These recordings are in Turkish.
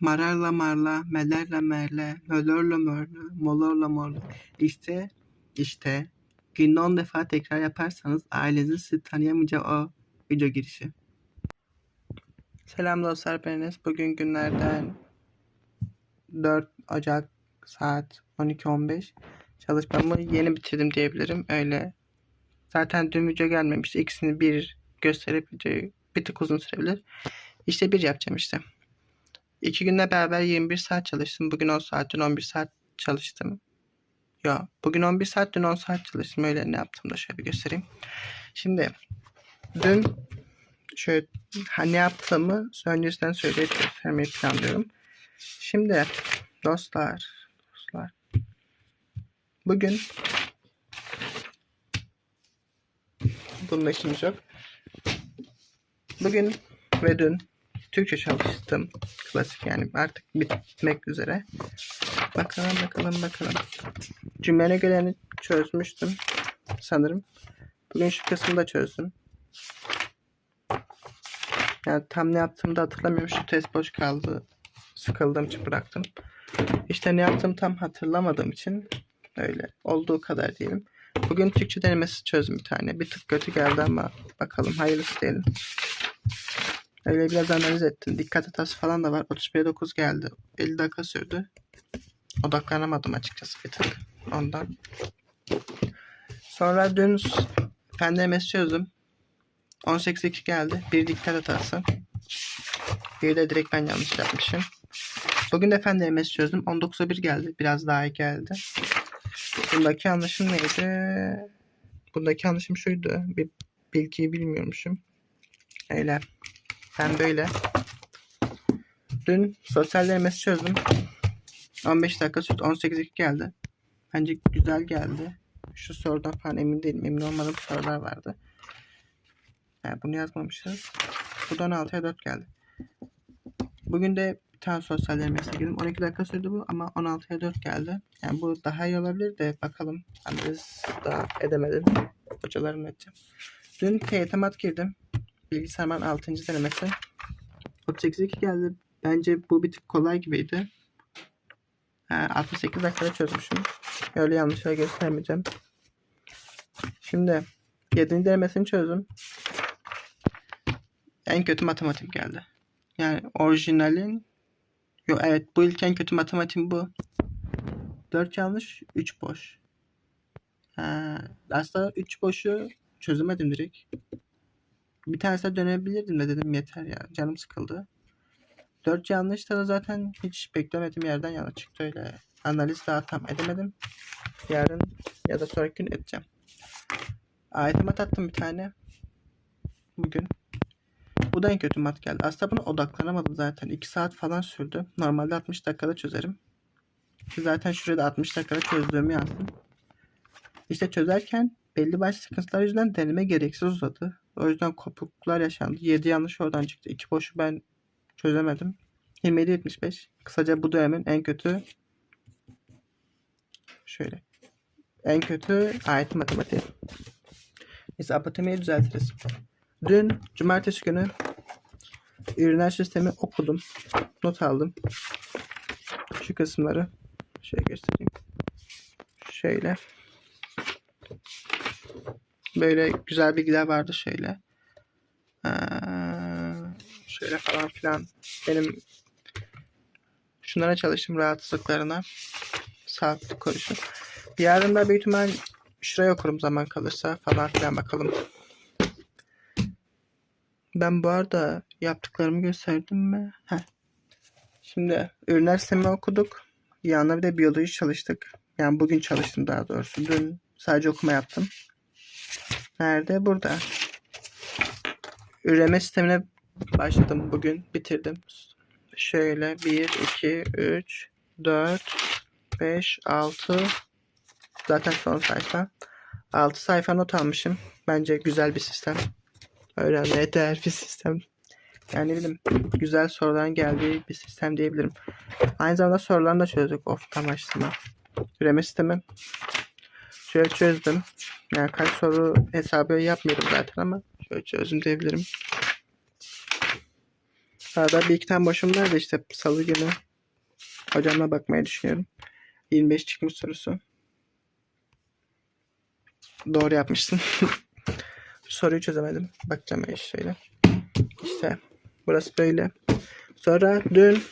mararla marla, melerle merle, mölörle mörle, molorla morla. İşte, işte günde 10 defa tekrar yaparsanız ailenizin sizi tanıyamayacağı o video girişi. Selam dostlar ben. Bugün günlerden 4 Ocak saat 12.15. Çalışmamı yeni bitirdim diyebilirim. Öyle. Zaten dün video gelmemişti. İkisini bir gösterip videoyu bir tık uzun sürebilir. İşte bir yapacağım işte. İki günde beraber 21 saat çalıştım. Bugün 10 saat, dün 11 saat çalıştım. Yo, bugün 11 saat, dün 10 saat çalıştım. Öyle ne yaptım da şöyle bir göstereyim. Şimdi dün şöyle ha, ne yaptığımı öncesinden söyleyip göstermeyi planlıyorum. Şimdi dostlar, dostlar. Bugün bununla işimiz yok. Bugün ve dün Türkçe çalıştım. Klasik yani artık bitmek üzere. Bakalım bakalım bakalım. Cümlene geleni çözmüştüm sanırım. Bugün şu kısmı da çözdüm. Yani tam ne yaptığımı da hatırlamıyorum. Şu test boş kaldı. Sıkıldığım için bıraktım. İşte ne yaptığımı tam hatırlamadığım için öyle olduğu kadar diyelim. Bugün Türkçe denemesi çözdüm bir tane. Bir tık kötü geldi ama bakalım hayırlısı diyelim. Öyle biraz analiz ettim. Dikkat hatası falan da var. 31'e 9 geldi. 50 dakika sürdü. Odaklanamadım açıkçası bir tık. Ondan. Sonra dün fen denemesi çözdüm. 18 2 geldi. Bir dikkat hatası. Bir de direkt ben yanlış yapmışım. Bugün de fen denemesi çözdüm. 19'a 1 geldi. Biraz daha iyi geldi. Bundaki yanlışım neydi? Bundaki yanlışım şuydu. Bir bilgiyi bilmiyormuşum. Öyle. Ben böyle. Dün sosyal çözdüm. 15 dakika sürdü. 18 2 geldi. Bence güzel geldi. Şu sorudan falan emin değilim. Emin olmadığım sorular vardı. Yani bunu yazmamışız. Buradan 16'ya 4 geldi. Bugün de bir tane sosyal girdim. 12 dakika sürdü bu ama 16'ya 4 geldi. Yani bu daha iyi olabilir de bakalım. Analiz daha edemedim. Hocalarımla edeceğim. Dün TYT girdim. Bilgisayarman 6. denemesi. 38 2 geldi. Bence bu bir tık kolay gibiydi. Ha, 68 dakikada çözmüşüm. Öyle yanlışlar göstermeyeceğim. Şimdi 7. denemesini çözdüm. En kötü matematik geldi. Yani orijinalin Yo evet bu ilk en kötü matematiğim bu. 4 yanlış 3 boş. Ha, aslında 3 boşu çözemedim direkt. Bir tanesine dönebilirdim de dedim yeter ya. Canım sıkıldı. 4 yanlış da zaten hiç beklemediğim yerden yana çıktı öyle. Analiz daha tam edemedim. Yarın ya da sonraki gün edeceğim. Ayete mat attım bir tane. Bugün. Bu da en kötü mat geldi. Aslında buna odaklanamadım zaten. 2 saat falan sürdü. Normalde 60 dakikada çözerim. Zaten şurada 60 dakikada çözdüğümü yazdım. İşte çözerken belli başlı sıkıntılar yüzünden deneme gereksiz uzadı. O yüzden kopukluklar yaşandı. 7 yanlış oradan çıktı. 2 boşu ben çözemedim. 27-75. Kısaca bu dönemin en kötü şöyle. En kötü ayet matematiği. Neyse apatemiyi düzeltiriz. Dün cumartesi günü üriner sistemi okudum. Not aldım. Şu kısımları şöyle göstereyim. Şöyle. Böyle güzel bilgiler vardı şöyle. Ee, şöyle falan filan. Benim şunlara çalıştım rahatsızlıklarına. Sağlıklı konuşun. Yarın da büyük ihtimal şuraya okurum zaman kalırsa falan filan bakalım. Ben bu arada yaptıklarımı gösterdim mi? Heh. Şimdi ürünler sistemi okuduk. Yanına bir de biyoloji çalıştık. Yani bugün çalıştım daha doğrusu. Dün sadece okuma yaptım. Nerede? Burada. Üreme sistemine başladım bugün. Bitirdim. Şöyle 1, 2, 3, 4, 5, 6 zaten son sayfa. 6 sayfa not almışım. Bence güzel bir sistem. Öğrenmeye değer bir sistem. Yani bileyim güzel soruların geldiği bir sistem diyebilirim. Aynı zamanda sorularını da çözdük of amaçlama. Üreme sistemi. Şöyle çözdüm. Yani kaç soru hesabı yapmıyorum zaten ama şöyle çözdüm diyebilirim. Arada bir iki tane boşum da işte salı günü hocamla bakmayı düşünüyorum. 25 çıkmış sorusu. Doğru yapmışsın. Soruyu çözemedim. Bakacağım ben şöyle. İşte burası böyle. Sonra dün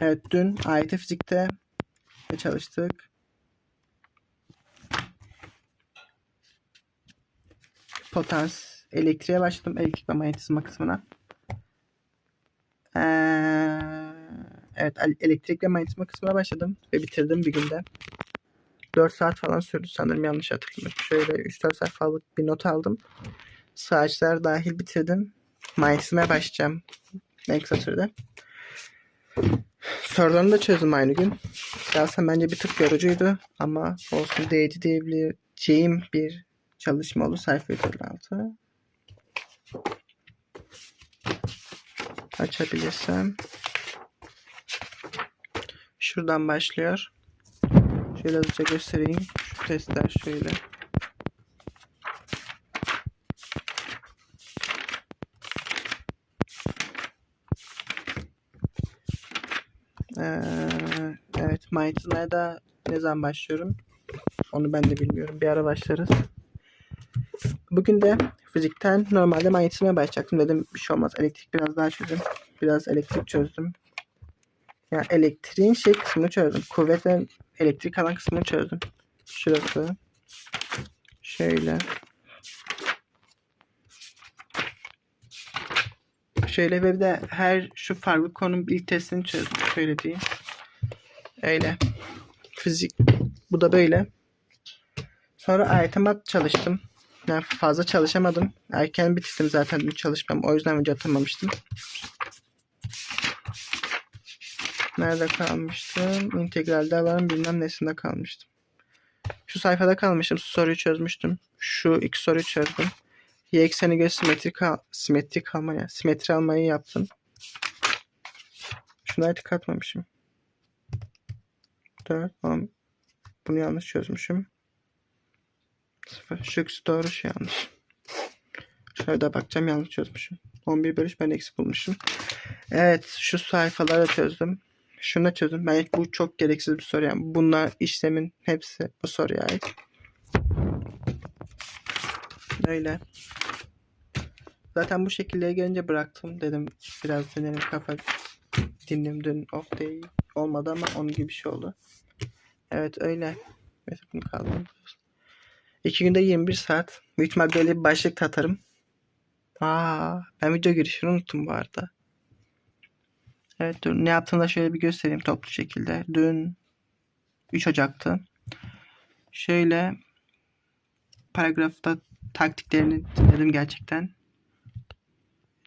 Evet dün AYT fizikte ne çalıştık? Potans elektriğe başladım. Elektrik ve manyetizma kısmına. Ee, evet elektrik ve manyetizma kısmına başladım ve bitirdim bir günde. 4 saat falan sürdü sanırım yanlış hatırlamıyorum. Şöyle 3-4 sayfalık bir not aldım. Saatler dahil bitirdim. Manyetizmaya başlayacağım en kısa sürede. Sorularını da çözdüm aynı gün. Şahsen bence bir tık yorucuydu ama olsun değdi diyebileceğim bir çalışma oldu. Sayfa 156. Açabilirsem. Şuradan başlıyor. Şöyle hızlıca göstereyim. Şu testler şöyle. Ee, evet, Might'ına da ne zaman başlıyorum? Onu ben de bilmiyorum. Bir ara başlarız. Bugün de fizikten normalde manyetizmaya başlayacaktım. Dedim bir şey olmaz. Elektrik biraz daha çözdüm. Biraz elektrik çözdüm. Yani elektriğin şey kısmını çözdüm. Kuvvet ve elektrik alan kısmını çözdüm. Şurası. Şöyle. Şöyle ve bir de her şu farklı konunun ilk testini çözdüm. Şöyle diyeyim. Öyle. Fizik. Bu da böyle. Sonra aytemat çalıştım. Yani fazla çalışamadım. Erken bitirdim zaten çalışmam. O yüzden önce atamamıştım. Nerede kalmıştım? İntegralde alanın bilmem nesinde kalmıştım. Şu sayfada kalmıştım. Şu soruyu çözmüştüm. Şu iki soruyu çözdüm. Y ekseni göre simetrik, al simetrik almaya, simetri almayı yaptım. Şuna tık atmamışım. 4, 10. Bunu yanlış çözmüşüm. 0. Şu ikisi doğru şu yanlış. Şöyle de bakacağım yanlış çözmüşüm. 11 bölüş ben eksi bulmuşum. Evet şu sayfaları çözdüm. Şunu çözdüm. Ben bu çok gereksiz bir soru. Yani bunlar işlemin hepsi bu soruya ait. Öyle. Zaten bu şekilde gelince bıraktım. Dedim biraz denerim kafa dinledim dün off day olmadı ama onun gibi bir şey oldu. Evet öyle. Mesela bunu kaldım. İki günde 21 saat. Büyük ihtimal böyle bir başlık da atarım. Aa, ben video girişini unuttum bu arada. Evet dur ne yaptığımda şöyle bir göstereyim toplu şekilde. Dün 3 Ocak'tı. Şöyle paragrafta taktiklerini dinledim gerçekten.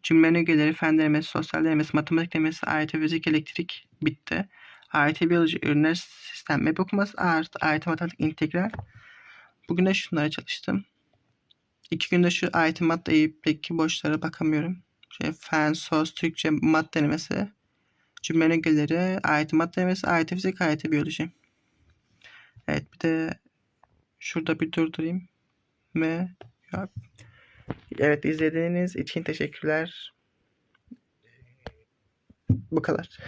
Cümle ögeleri, fen denemesi, sosyal denemesi, matematik denemesi, AYT fizik, elektrik bitti. AYT biyoloji, ürünler, sistem, map okuması, art, AYT matematik, integral. Bugün de şunlara çalıştım. İki günde şu AYT mat Eyüp'teki boşlara bakamıyorum. Şey, fen, sos, Türkçe, mat denemesi, cümle ögeleri, AYT mat denemesi, AYT fizik, AYT biyoloji. Evet bir de şurada bir durdurayım. Ve evet izlediğiniz için teşekkürler. Bu kadar.